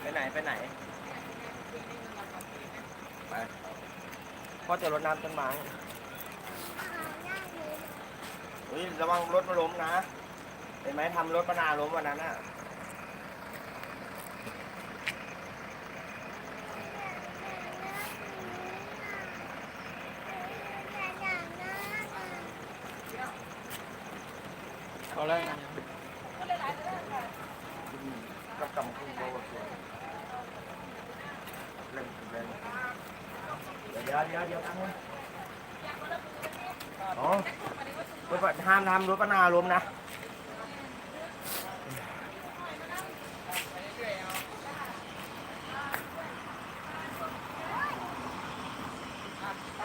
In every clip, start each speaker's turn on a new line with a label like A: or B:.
A: ไปไหนไปไหน ไปพ่อจะรดน้ำต้นไม้เฮ้ยระวังรถมาล้มนะ เห็นไหมทำรถปนาล้มวันนั้นน่ะ
B: เขาแล้ว
A: ก็กำคู่โบว์เล่นเล่นเดี๋ยวเดี๋ยวเดี๋ยวเดี๋ยวตั้งไว้อ๋อรถปห้ามทำรถปนาล้มนะ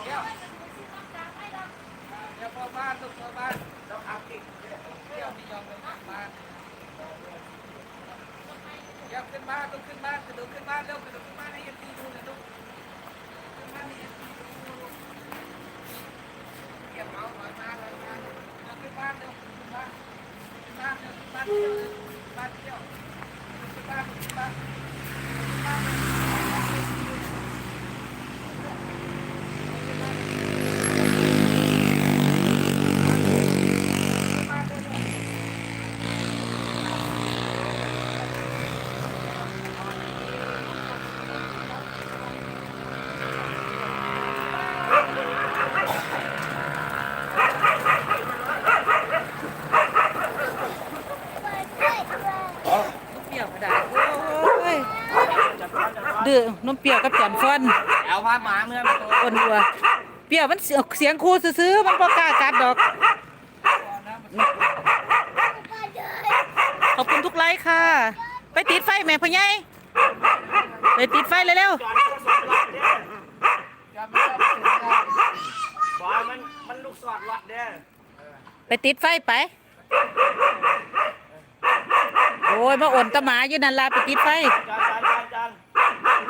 B: เดี๋ยวพอบ้านลูกพอบ้านเราอัพอีกเดี๋ยวไม่ยอมลงจากบ้านเดี๋ยวขึ้นบ้านลูกขึ้นบ้านกระโดดขึ้นบ้านเร็วกระโดดขึ้นบ้านให้ยันตีดูเลยลูกขึ้นบ้านให้ยันตีดูลูกเก็บเอาถอยมาถอยมาเร็วขึ้นบ้านเร็วขึ้นบ้านขึ้นบ้านเร็วขึ้นบ้านเที่ยวขึ้นบ้านเที่ยวขึ้นบ้านขึ้นบ้าน
C: เปรี้ยวกระดาษโอ้ยดื้อนมเปรี้ยวกับจันฟอน
A: เอาผ้าหมาเมื่อมาตัว
C: คนดัวเปรี้ยวมันเสียงเสียงครูซื้อๆมันบ่กล้ากัดดอกขอบคุณทุกไลค์ค่ะ ไปติดไฟแม่พ่อใหญ่ไปติดไฟเร็ว
A: บอยมั นมันลูกสอดรถเด้อ
C: ๆไปติดไฟไป โอ้ยมาอ่อนตะหมาอยู่นั่นล่ะไปติดไฟ
A: จานจานจาน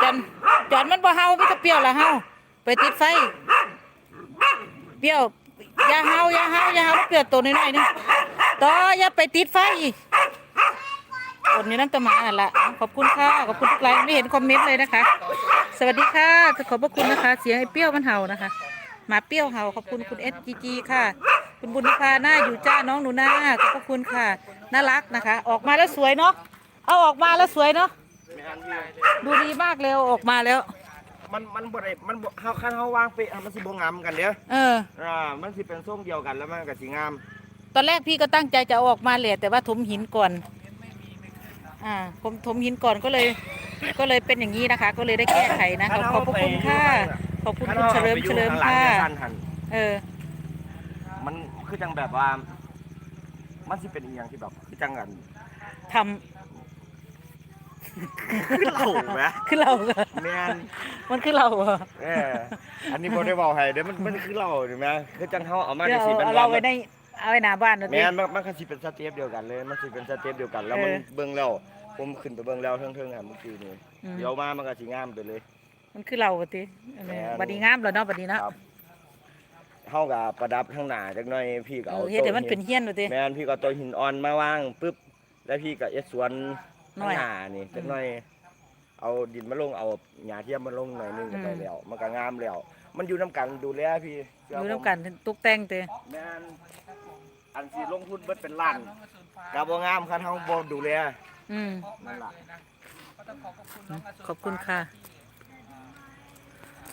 A: จาน
C: จอนจอนมันบ่เฮามีแต่เปรี้ยวละเฮาไปติดไฟ เปรี้ยวอย่าเฮาอย่าเฮาอย่าเฮามันเปรี้ยวตัวน้อยๆนึงต่ออย่าไปติดไฟคนนี้น้ำตะหมานั่นละขอบคุณค่ะขอบคุณทุกไลค์ไม่เห็นคอมเมนต์เลยนะคะ สวัสดีค่ะขอบพระคุณนะคะ เสียงไอ้เปรี้ยวมันเห่านะคะ หมาเปรี้ยวเห่าขอบคุณคุณเอสจีจีค่ะ คุณบุญพาหน้าอยู่จ้าน้องหนูนาขอบพระคุณค่ะ น่ารักนะคะ ออกมาแล้วสวยเนาะเอาออกมาแล้วสวยเนาะ
A: แม่นพี่
C: ดูดีมากเลยเอาออกมาแล้ว
A: มันมันบ่ได้มันบ่เฮาคันเฮาวางเป๊ะมันสิบ่งามกันเด้อ
C: เออ
A: อ่ามันสิเป็นส้มเดียวกันแล้วมันก็สิงาม
C: ตอนแรกพี่ก็ตั้งใจจะเอาออกมาแหละแต่ว่าถมหินก่อน อ่าผมถมหินก่อนก็เลย ก็เลยเป็นอย่างนี้นะคะ ก็เลยได้แก้ไขนะขอบขอบพระคุณค่ะ ขอบคุณคุณเฉลิมเฉลิมค่ะ
A: คันหัน
C: เออ
A: มันคือจังแบบว่า มันสิเป็นอีหยังที่แบบคือจังกัน
C: ทำ
A: คือเหล่าแหม
C: คือเราเหรอ
A: แม่น
C: มันคือเราเหรอ
A: เอออันนี้บ่ได้บอกให้เด้อมันมันคือเหล่าเห็นไหมคือจังเฮาเอามา
C: เดี๋ยว
A: สิเป็น
C: เอาเราไว้ในเอาไว้หน้าบ้านนะ
A: แม่
C: พี่
A: นมันมันก็สิเป็นสเต็ปเดียวกันเลย มันสิเป็นสเต็ปเดียวกัน แล้วมัน
C: เออ
A: เบิ่งแล้วผมขึ้นไปเบิ่งแล้วเทิงๆอะเมื่อกี้นี่
C: อืม
A: เดี๋ยวมามันก็สิงามไปเลย
C: มันคือเราที
A: แม่น
C: บัดนี้งามแล้วเนาะบัดนี้เนาะ
A: ครับเฮาก็ประดับข้างหน้าจักหน่อยพี่ก็
C: เอ
A: เอา
C: อเฮ็ดให้มันเป็นเฮี้ยนเลยที
A: แม่นพี่ก็เอาตัวหินอ่อนมาวางปึ๊บแล้วพี่ก็เอ็ดสวน
C: หน่
A: ข้าง
C: อย
A: หน้านี่จักหน่อย เอาดินมาลงเอาหญ้าเทียมมาลงหน่อยนึงก็
C: อืม
A: ได้แล้ว มันก็งามแล้ว มันอยู่นํกันดูแลพี่เชื่
C: อยู่
A: ผม
C: น้ำกันตกแต่งเต
A: แม่นอันสิลงทุนเบิดเป็นล้านก็บ่งามคันเฮาบ่ดูแล
C: อืม
A: นั่นล่ะ
C: ขอบคุณค่ะ
A: ค